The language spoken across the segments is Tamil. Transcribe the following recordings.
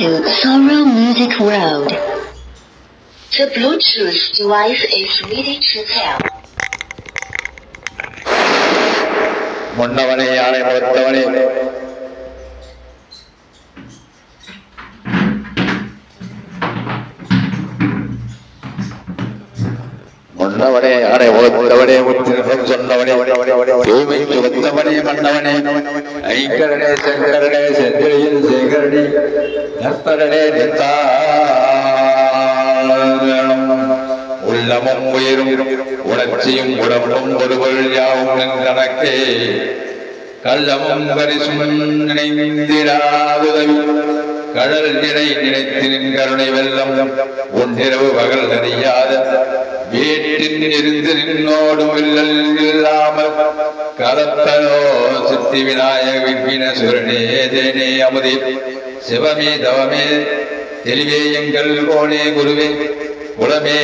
to Sorrow Music Road. The Bluetooth device is ready to pair. முன்னவனே யானை முகத்தவனே முன்னவனே யானை முகத்தவனே முத்திரம் சொன்னவனே தூய்மைக்கு வந்தவனே மன்னவனே ஐங்கரனே சங்கரனே செந்திரையில் சேகரணி நற்பரனே நித்தாரணம் உள்ளமும் உயிரும் உணர்ச்சியும் உடம்பும் ஒருவள் யாவும் கணக்கே கள்ளமும் பரிசும் நினைந்திராதுதவி கடல் நிறை நினைத்தின் கருணை வெள்ளம் ஒன்றிரவு பகல் அறியாத வீட்டின் இருந்து நின்னோடும் வில்லல் இல்லாமல் கலத்தலோ சித்தி விநாயக விப்பின சுரனே தேனே அமுதே. சிவமே தவமே தெளிவே எங்கள் கோணே குருவே. குலமே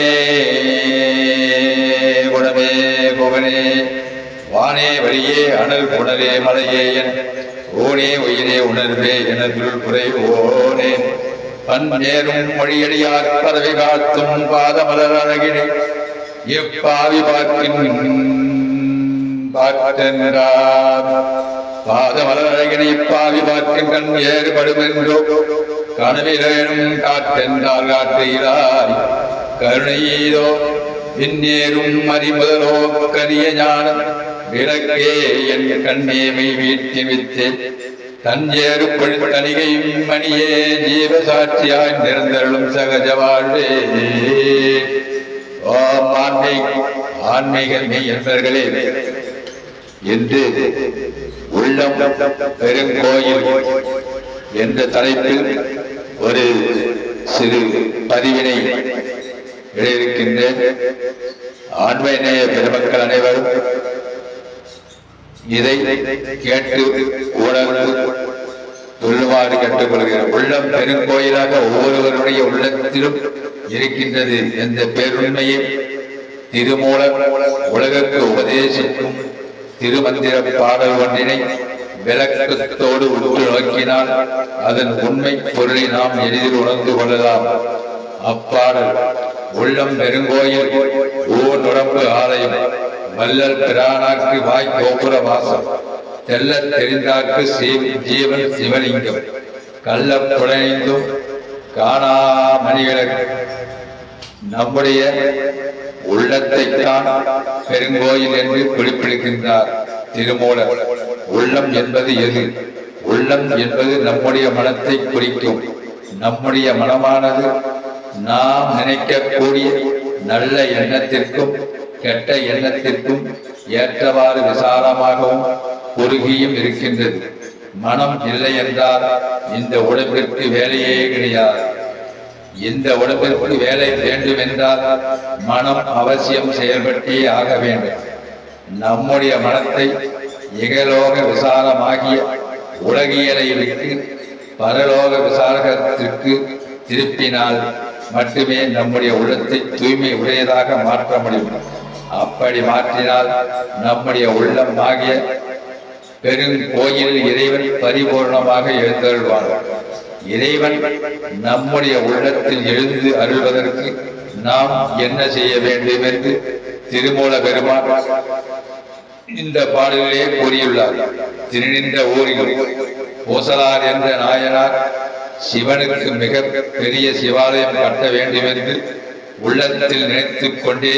குணமே குகனே வானே வழியே அனல் புனலே மலையே என். ஓனே உயிரே உணர்வே எனதுள் குறை ஓனே பன்னேரும் மொழியடியார் பதவி காத்தும் பாதமலர் அழகினே எப்பாவி பார்க்கின் பார்க்கின்றார். பாதமலர் அழகினை பாவி பார்க்கின்றன் ஏறுபடும் என்றோ கனவிலேனும் காற்றென்றால் காட்டுகிறாய் கருணையீதோ விண்ணேறும் அறிமுதலோ கரிய ஞானம் விளக்கே என் கண்ணேமை வீட்டி வித்தேன் தஞ்சேறு தணிகை மணியே ஜீவசாட்சியாய் நிறந்தருளும் சகஜ வாழ்வே. ஓம் ஆன்மீக ஆன்மீக மெய் என்று உள்ளம் பெருங்கோயில் என்ற தலைப்பில் ஒரு சிறு பதிவினை எழுதியிருக்கின்றேன். ஆண்மையினைய பெருமக்கள் அனைவரும் இதை கேட்டு உணர்ந்து சொல்லுமாறு உள்ளம் பெருங்கோயிலாக ஒவ்வொருவருடைய உள்ளத்திலும் இருக்கின்றது என்ற பேருண்மையை திருமூல உலகக்கு உபதேசிக்கும் திருமந்திர பாடல் ஒன்றினை விளக்கத்தோடு உற்று நோக்கினால் அதன் உண்மை பொருளை நாம் எளிதில் உணர்ந்து கொள்ளலாம். அப்பாடல் உள்ளம் பெருங்கோயில் ஊர் நுடம்பு ஆலயம் வல்லல் பிரானாக்கு வாய் கோபுர வாசம் தெல்ல தெரிந்தாக்கு ஜீவன் சிவலிங்கம். கள்ள புழைந்தும் காணா நம்முடைய நம்முடைய உள்ளத்தைத்தான் பெருங்கோயில் என்று குறிப்பிடுகின்றார் திருமூலர். உள்ளம் என்பது எது? உள்ளம் என்பது நம்முடைய மனத்தை குறிக்கும். நம்முடைய மனமானது நாம் நினைக்கக்கூடிய நல்ல எண்ணத்திற்கும் கெட்ட எண்ணத்திற்கும் ஏற்றவாறு விசாலமாகவும் குறுகியும் இருக்கின்றது. மனம் இல்லை என்றால் இந்த உடம்பிற்கு வேலையே கிடையாது. இந்த உடம்பிற்கு வேலை வேண்டும் என்றால் மனம் அவசியம் செயல்பட்டே ஆக வேண்டும். நம்முடைய மனத்தை இகலோக விசாலமாகிய உலகியலை விட்டு பரலோக விசாரகத்திற்கு திருப்பினால் மட்டுமே நம்முடைய உள்ளத்தை தூய்மை உடையதாக மாற்ற முடியும். அப்படி மாற்றினால் நம்முடைய உள்ளம் ஆகிய பெருங்கோயில் இறைவன் பரிபூர்ணமாக எழுந்தருள்வான் இறைவன் நம்முடைய உள்ளத்தில் எழுந்து அருள்வதற்கு நாம் என்ன செய்ய வேண்டும் என்று திருமூல பெருமான் இந்த பாடலிலே கூறியுள்ளார். திருநின்ற ஊரில் ஓசலார் என்ற நாயனார் சிவனுக்கு மிக பெரிய சிவாலயம் கட்ட வேண்டும் என்று உள்ளத்தில் நினைத்துக் கொண்டே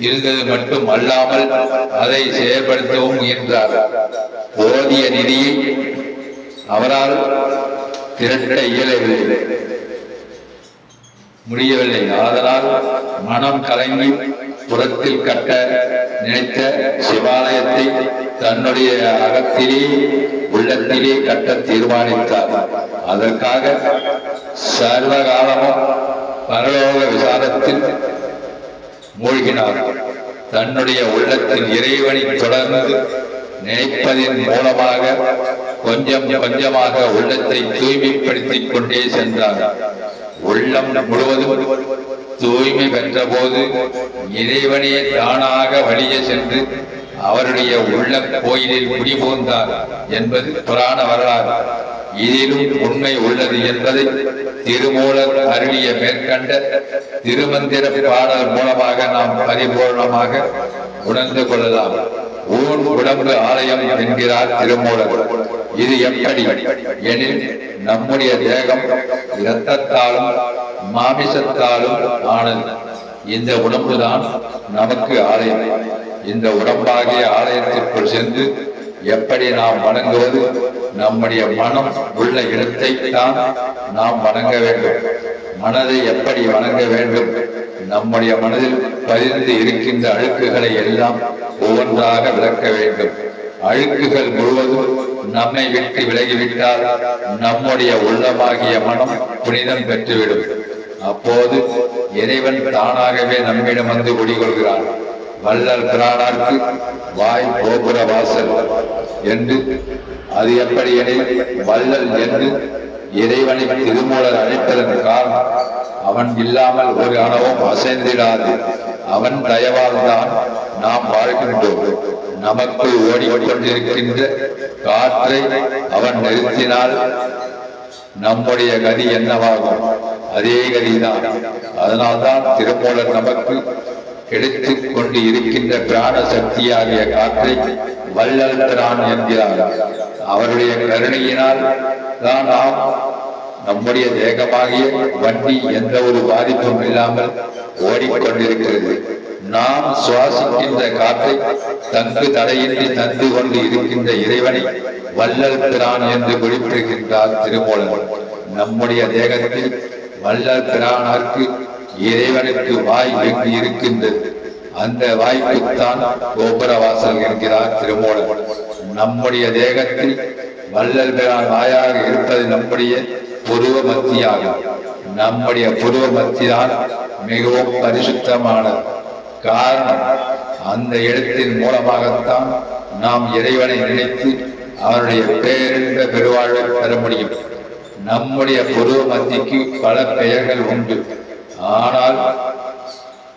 இருந்தது மட்டும் அல்லாமல் அதை செயல்படுத்தவும் முயன்றார். போதிய நிதியை அவரால் திரட்ட இயலவில்லை. முடியவில்லை. ஆதலால் மனம் கலங்கி புறத்தில் கட்ட நினைத்த சிவாலயத்தை தன்னுடைய அகத்திலே உள்ளத்திலே கட்ட தீர்மானித்தார். அதற்காக சர்வகாலமும் பரலோக விசாரத்தில் மூழ்கினார். தன்னுடைய உள்ளத்தில் இறைவனை தொடர்ந்து நினைப்பதன் மூலமாக கொஞ்சம் கொஞ்சமாக உள்ளத்தை தூய்மைப்படுத்திக் கொண்டே சென்றார். உள்ளம் முழுவதும் தூய்மை பெற்ற போது இறைவனே தானாக வழியே சென்று அவருடைய உள்ள கோயிலில் குடிபுகுந்தார் என்பது புராண வரலாறு. இதிலும் உண்மை உள்ளது என்பதை திருமூலர் அருளிய மேற்கண்ட திருமந்திர பாடல் மூலமாக நாம் பரிபூர்ணமாக உணர்ந்து கொள்ளலாம். ஊர் உடம்பு ஆலயம் என்கிறார் திருமூலர். இது எப்படி? எனில் நம்முடைய தேகம் இரத்தத்தாலும் மாமிசத்தாலும் ஆனது. இந்த உடம்புதான் நமக்கு ஆலயம். இந்த உடம்பாகிய ஆலயத்திற்குள் சென்று எப்படி நாம் வணங்குவது? நம்முடைய மனம் உள்ள இடத்தை தான் நாம் வணங்க வேண்டும். மனதை எப்படி வணங்க வேண்டும்? நம்முடைய மனதில் பதிந்து இருக்கின்ற அழுக்குகளை எல்லாம் ஒவ்வொன்றாக விளக்க வேண்டும். அழுக்குகள் முழுவதும் நம்மை விட்டு விலகிவிட்டால் நம்முடைய உள்ளமாகிய மனம் புனிதம் பெற்றுவிடும். அப்போது இறைவன் தானாகவே நம்மிடம் வந்து குடிகொள்கிறான் வள்ளல் பிரானார்க்கு வாய் கோபுர வாசல். என்று அது எப்படி எனில் வள்ளல் என்று இறைவனை திருமூலர் அழைப்பதன் காரணம் அவன் இல்லாமல் ஒரு அணவும் அசைந்திடாது. அவன் தயவால் தான் நாம் வாழ்கின்றோம். நமக்குள் ஓடிக்கொண்டிருக்கின்ற காற்றை அவன் நிறுத்தினால் நம்முடைய கதி என்னவாகும்? அதே கதிதான். அதனால்தான் திருமூலர் நமக்கு எடுத்துக் கொண்டு இருக்கின்ற பிராண சக்தியாகிய காற்றை வள்ளல் திரான் என்கிறார். அவருடைய கருணையினால் தான் நாம் நம்முடைய தேகமாகிய வண்டி எந்த ஒரு பாதிப்பும் இல்லாமல் ஓடிக்கொண்டிருக்கிறது. நாம் சுவாசிக்கின்ற காற்றை தங்கு தடையின்றி தந்து கொண்டு இருக்கின்ற இறைவனை வள்ளல் பிரான் என்று குறிப்பிடுகின்றார் திருமூலன். நம்முடைய தேகத்தில் வள்ளல் பிரானார்க்கு இறைவனுக்கு வாய் எங்கு இருக்கின்றது. அந்த வாய்ப்புத்தான் கோபுரவாசல் என்கிறார் திருமூலர். நம்முடைய தேகத்தில் வள்ளல் பிரான் வாயாக இருப்பது நம்முடைய புருவ மத்தியாகும். நம்முடைய புருவ மத்திதான் மிகவும் பரிசுத்தமானது. காரணம் அந்த இடத்தின் மூலமாகத்தான் நாம் இறைவனை நினைத்து அவருடைய பேரின்ப பெருவாழ்வை பெற முடியும். நம்முடைய புருவ மத்திக்கு பல பெயர்கள் உண்டு. ஆனால்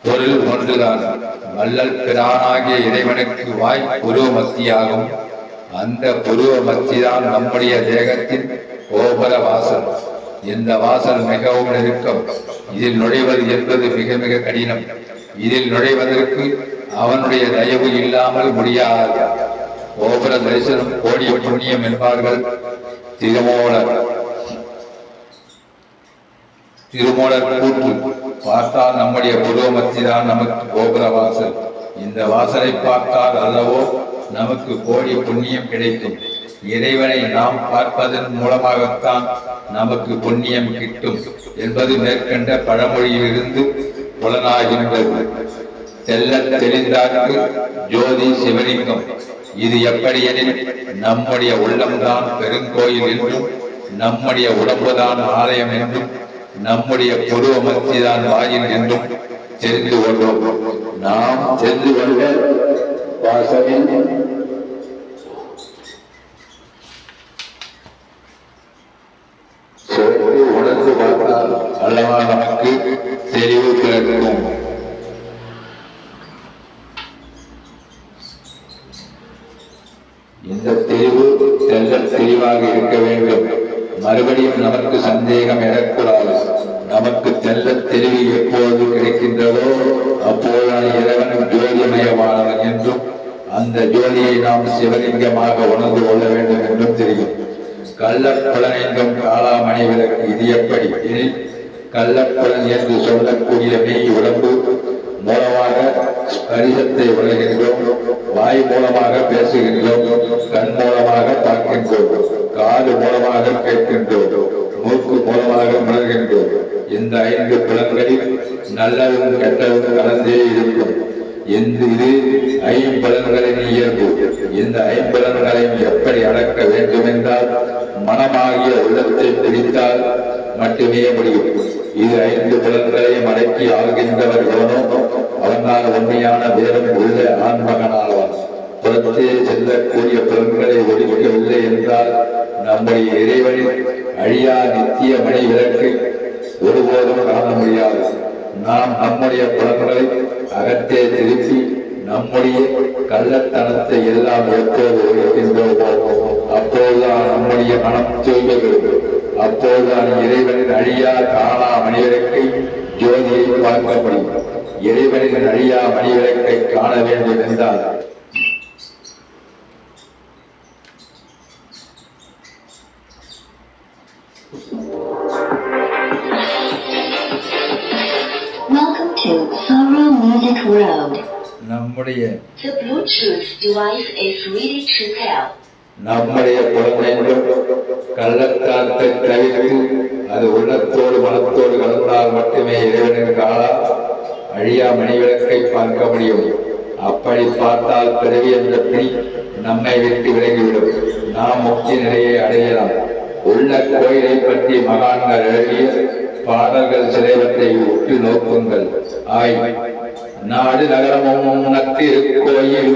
பொருள் ஒன்றுதான். வள்ளல் பிரானாகிய இறைவனுக்கு வாய் புருவ மத்தியாகும் அந்த புருவ மத்திதான் நம்முடைய தேகத்தின் கோபுர வாசல். இந்த வாசல் மிகவும் நெருக்கம். இதில் நுழைவது என்பது மிக மிக கடினம். இதில் நுழைவதற்கு அவனுடைய தயவு இல்லாமல் முடியாது. கோபுர தரிசனம் கோடிய புண்ணியம் என்பார்கள். திருமூலர் திருமூலர் கூற்று. பார்த்தால் நம்முடைய புருவமத்திதான் நமக்கு கோபுர வாசல். இந்த வாசலை பார்த்தால் அல்லவோ நமக்கு கோடி புண்ணியம் கிடைக்கும். இறைவனை நாம் பார்ப்பதன் மூலமாகத்தான் நமக்கு புண்ணியம் கிட்டும் என்பது மேற்கண்ட பழமொழியிலிருந்து புலனாகின்றது. செல்ல தெளிந்தார்க்கு ஜோதி சிவலிங்கம். இது எப்படி எனில் நம்முடைய உள்ளம்தான் பெருங்கோயில் என்றும் நம்முடைய உடம்புதான் ஆலயம் என்றும் நம்முடைய பொது அமர்த்தி தான் வாயில் என்றும் தெரிந்து கொள்வோம். நாம் தெரிந்து கொள்ள வாசலில் உணர்ந்து பார்த்தால் அல்லவா நமக்கு தெளிவு பிறக்கும் இந்த தெளிவு தெல்ல தெளிவாக இருக்க வேண்டும். மறுபடியும் நமக்கு சந்தேகம் எழக்கூடாது நமக்கு தெல்ல தெளிவு எப்போது கிடைக்கின்றதோ அப்போது இறைவன் ஜோதிமயமானவன் என்றும் அந்த ஜோதியை நாம் சிவலிங்கமாக உணர்ந்து கொள்ள வேண்டும் என்றும் தெரியும். கள்ளப்புலனெங்கும் காளாமணி விளக்கு இது எப்படி? எனில் கள்ளப்புலன் என்று சொல்லக்கூடிய மெய் உடம்பு மூலமாக ஸ்பரிசத்தை உணர்கின்றோம் வாய் மூலமாக பேசுகின்றோம் கண் மூலமாக பார்க்கின்றோம் காது மூலமாக கேட்கின்றோம் மூக்கு மூலமாக உணர்கின்றோம். இந்த ஐந்து புலன்களில் நல்லதும் கெட்டதும் கலந்தே இருக்கும். எந்த இது ஐம்பலன்களின் இயல்பு? இந்த ஐம்பலன்களையும் எப்படி அடக்க வேண்டும் என்றால் மனமாகிய உள்ளத்தை பிடித்தால் மட்டுமே முடியும். இது ஐந்து புலன்களையும் அடக்கி ஆள்கின்றவர் எவனோ அவனால் உண்மையான வேதம் உள்ள ஆண்மகனாவான் புறத்தே செல்லக்கூடிய புலன்களை ஒழிக்கவில்லை என்றால் நம்முடைய இறைவனின் அழியா நித்திய மணி விளக்கு ஒருபோதும் காண முடியாது நாம் நம்முடைய புலன்களை அகத்தே திருப்பி நம்முடைய கள்ளத்தனத்தை எல்லாம் எப்போது அப்போதுதான் நம்முடைய மனம் தூய்மைகிறது அப்போதுதான் இறைவனின் அழியா காணா மணிவிளக்கை ஜோதியை பார்க்க முடியும். இறைவனின் அழியா மணிவிளக்கை காண வேண்டும் என்றால் Music. நம்முடைய The Bluetooth device is ready to pair. நம்முடைய குழந்தைகள் கள்ளத்தாத்தை தவிர்த்து அது உள்ளத்தோடு மனத்தோடு கலந்தால் மட்டுமே இறைவனின் காலா. அழியா மணிவிளக்கை பார்க்க முடியும். அப்படி பார்த்தால் பிறவி என்ற பிணி நம்மை விட்டு விலகிவிடும். நாம் முக்தி நிலையை அடையலாம். உள்ள கோயிலை பற்றி மகான்கள் எழுதிய பாடல்கள் சிலைவற்றை உற்று நோக்குங்கள். ஆய். நாடு நகரமும் உனக்கு கோயில்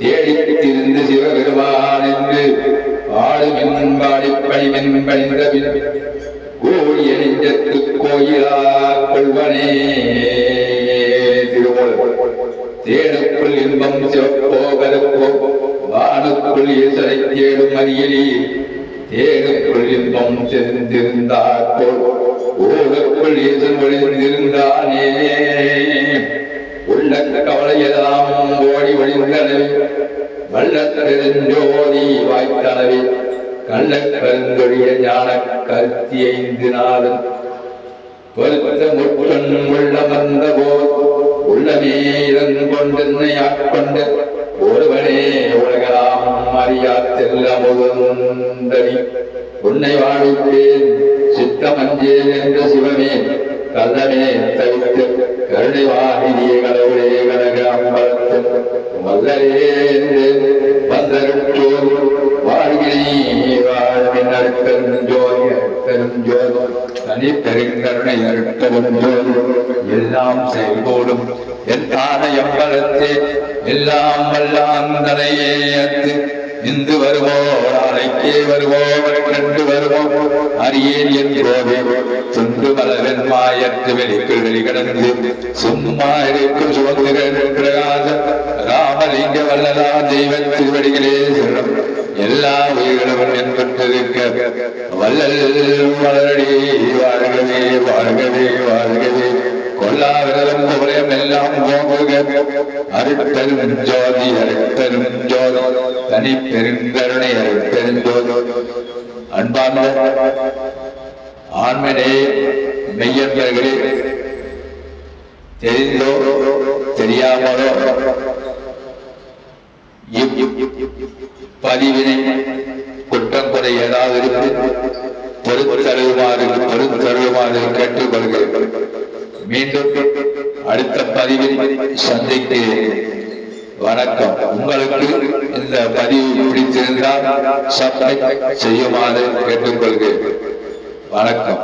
தேடித் திரிந்து சிவபெருமான் என்று ஆளுமின் பாடிப்பணி மென்பணிந்த பின் கோடிய நெஞ்சத்து கோயிலா கொள்வனே திருமூலர் தேனுக்குள் இன்பம் சிவப்போ கருப்போ வானுக்குள் ஈசரை தேடும் அரியலி தேனுக்குள் இன்பம் தெரிந்திருந்தார் போல் ஊருக்குள் ஈசன் ஒளிந்திருந்தானே உள்ள கவலையெல்லாம் ஓடி ஒளிந்தனவே வல்லத்தெருஞ்சோதி வாய்த்தனவே கள்ளக்கருந்தொழிய ஞான கருத்தி ஐந்து நாளும் பொருத்த முட்கண் உள்ளமர்ந்த போர் உள்ளமே கொண்டென்னை ஆட்கொண்ட ஒருவனே உலகலாம் அறியா தெல்ல முதந்தனி உன்னை வாழ்விப்பேன் சித்தமஞ்சேன் என்ற சிவமே கல்லமே தவித்து கருணை வாணியே கடவுளே கனக அம்பலத்தும் வல்லரே வந்தருட்டோர் வாழ்கினே வாழ்வின் தனி பெருங்கருணை எம்பலத்தே எல்லாம் வல்லாந்தனையே அத்து இந்து வருவோம் நாளைக்கே வருவோம் கண்டு வருவோ அரியேன் என் கோவே துண்டு மலவன் மாயற்று வெளிக்குள் வெளிகடந்து சும்மா இருக்கும் சுதந்திரன் பிரகாச ராமலிங்க வல்லலா தெய்வ திருவடிகளே சிறம் எல்லா உயிர்களும் என்பட்டிருக்க வல்லல் வளரடி வாழ்கவே வாழ்கவே. அருட்பெரும் ஜோதி அருட்பெரும் ஜோதி தனி பெருங்கருணை அருட்பெரும் ஜோதி. அன்பார்ந்த ஆண்மனே மெய்யர்களே தெரிந்தோ தெரியாமலோ பதிவினை குற்றம் குறை ஏதாவது இருக்கு பொறுத்தருமாறு பொறுத்தருமாறு கேட்டுக்கொள்கிறேன். மீண்டும் அடுத்த பதிவில் சந்திக்கிறேன் வணக்கம். உங்களுக்கு இந்த பதிவு பிடித்திருந்தால் சப்ஸ்கிரைப் செய்யுமாறு கேட்டுக்கொள்கிறேன். வணக்கம்.